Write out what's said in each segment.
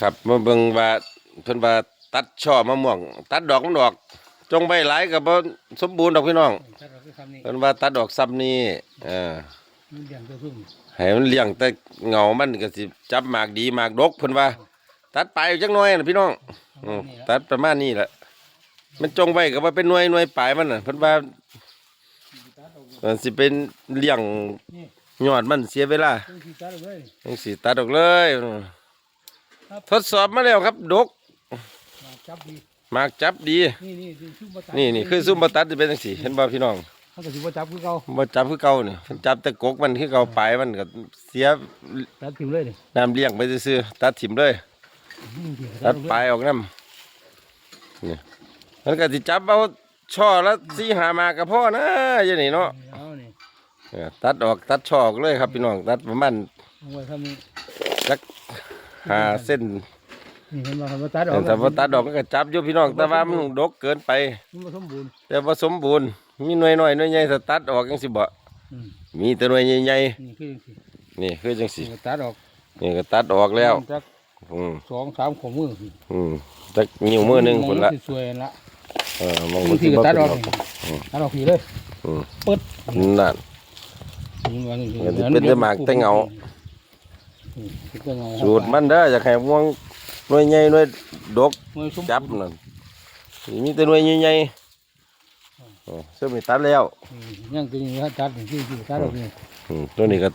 ครับมาเบิ่งว่าเพิ่นว่าตัดช่อมะม่วง ตัดดอกมันดอก จงใบหลายก็บ่สมบูรณ์ดอกพี่น้องถ้าเราคือคำนี้เพิ่นว่าตัดดอกซ้ำนี้เออมันเลี้ยงตัวซุ่มให้มันเลี้ยงแต่เงามันก็สิจับหมากดีหมากดกเพิ่นว่า ตัดไปจักหน่อยนะพี่น้องอืมตัดประมาณนี้แหละมันจงไว้ก็ว่าเป็นหน่วยหน่วยปลายมันน่ะเพิ่นว่าเออสิเป็นเลี้ยงนี่ยอดมันเสียเวลาต้องขีดตัดเลยจังสิตัดออกเลย ทดสอบมาแล้วครับดกมาจับดีหมากจับดี นี่นี่คือซุ่มบ่ตัดนี่นี่คือซุ่มบตัดจะเป็นจังซี่เห็นบ่พี่น้องเขาก็สิบ่จับคือเก่าบ่จับคือเก่านี่เพิ่นจับแต่กกมันคือเก่าปลายมันก็เสียตัดผิวเลยนี่น้ำเลี้ยงไปซื่อๆตัดถิ่มเลยอืมเดี๋ยวตัดปลายออกน้ำนี่มันก็สิจับเอาช่อละสี่หาหมากก็พอนะอย่างนี้เนาะเอานี่เออตัดออกตัดช่อออกเลยครับพี่น้องตัดประมาณเอาไว้ทำนี่สัก ห้าเส้นนี่เห็นบ่ครับว่าตัดออกแต่ว่าตัดออกมันก็จับอยู่พี่น้องแต่ว่ามันดกเกินไป มันบ่สมบูรณ์แต่ว่าสมบูรณ์มีหน่วยน้อยหน่วยใหญ่ถ้าตัดออกจังสิบ่อืมมีแต่หน่วยใหญ่นี่คือจังซี่ๆนี่คือจังสินี่ก็ตัดออกนี่ก็ตัดออกแล้ว จักอืมสองสามของมืออืมจักนิ้วมือหนึงพุ่นละมัสิสวยละเออมองบางทีก็ตัดออกบ่นี่เป็นหรตัดออกผีเลยอืมปึ๊ดนั่นนี่ว่านี่มันสิเป็นแต่หมากแต่เงา อืมเป็นแต่เงาสูตรมันเด้ออยากให้ม่วงหน่วยใหญ่หน่วยดกหน่วยสมจับนั่นนี่มีแต่หน่วยใหญ่ๆเออซึ่งมีตัดแล้วอืมยังตัวนี้ฮะตัดนี่คือคือตัดออกนี่อืมตัวนี้ก็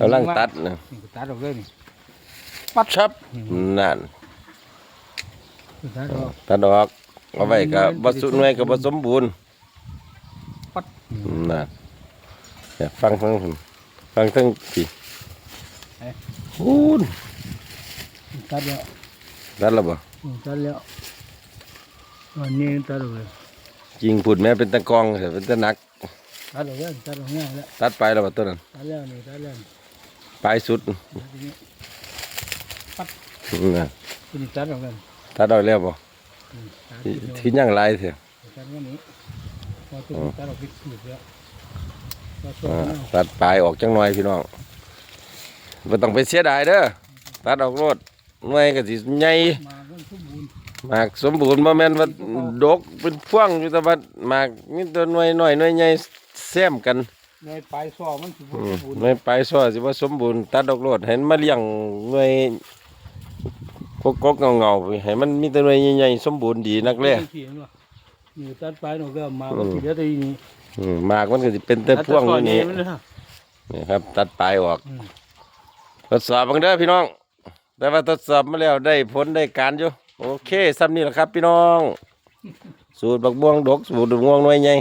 กำลังตัดนะนี่ก็ตัดออกเลยนี่ปัดชับนั่นคือตัดออกตัดออกเอาไว้ก็บ่สุหน่วยก็บ่สมบูรณ์ปัดนั่นเนี่ยฟังฟังฟังทั้งปี ฮู้นตัดแล้วตัดแล้วบ่อืมตัดแล้ววันนี้ตัดออกเลยจริงพูดแม่เป็นตะกองแต่เป็นตะหนักตัดออกแล้วตัดออกง่ายแล้วตัดไปแล้วบ่ตัวนั้นตัดแล้วนี่ตัดแล้วนี่ปลายสุดตัดทีนี้นั่นตัวนี้ตัดออกแล้วตัดเอาแล้วบ่อืมตัดที่ทีที่ยังหลายเถอะตัดวันนี้พอตัวนี้ตัดออกพิษหยุดแล้วตัดตัวอ่านี้ตัดปลายออกจังหน่อยพี่น้อง บ่ต้องไปเสียดายเด้อตัดออกรถหน่วยก็สิใหญ่มาเพิ่นสมบูรณ์หมากสมบูรณ์บ่แม่นว่าดกเป็นพวงอยู่แต่ว่าหมากมีแต่หน่วยน้อยหน่วยใหญ่แซมกันในปลายซอมันสิบ่อืสมมบูรณ์หน่วยปลายซ้อสิว่าสมบูรณ์ตัดออกรถให้มันมาเลี้ยงหน่วยกกกๆเงาๆไปให้มันมีแต่หน่วยใหญ่ๆสมบูรณ์ดีนักแลนี่ตัดปลายหนูก็มาก็สิเหลือแต่อีนี่อืมหมากมันก็สิเป็นแต่พวงอยู่นี่มันเลยฮะ นี่ครับ ตัดปลายออกอืม ทดสอบบังเด้อพี่น้อง แต่ว่าทดสอบมาแล้วได้ผลได้การอยู่ โอเคซ้ำนี่แหละครับ พี่น้อง สูตรบักม่วงดก สูตรบักม่วงน้อยใหญ่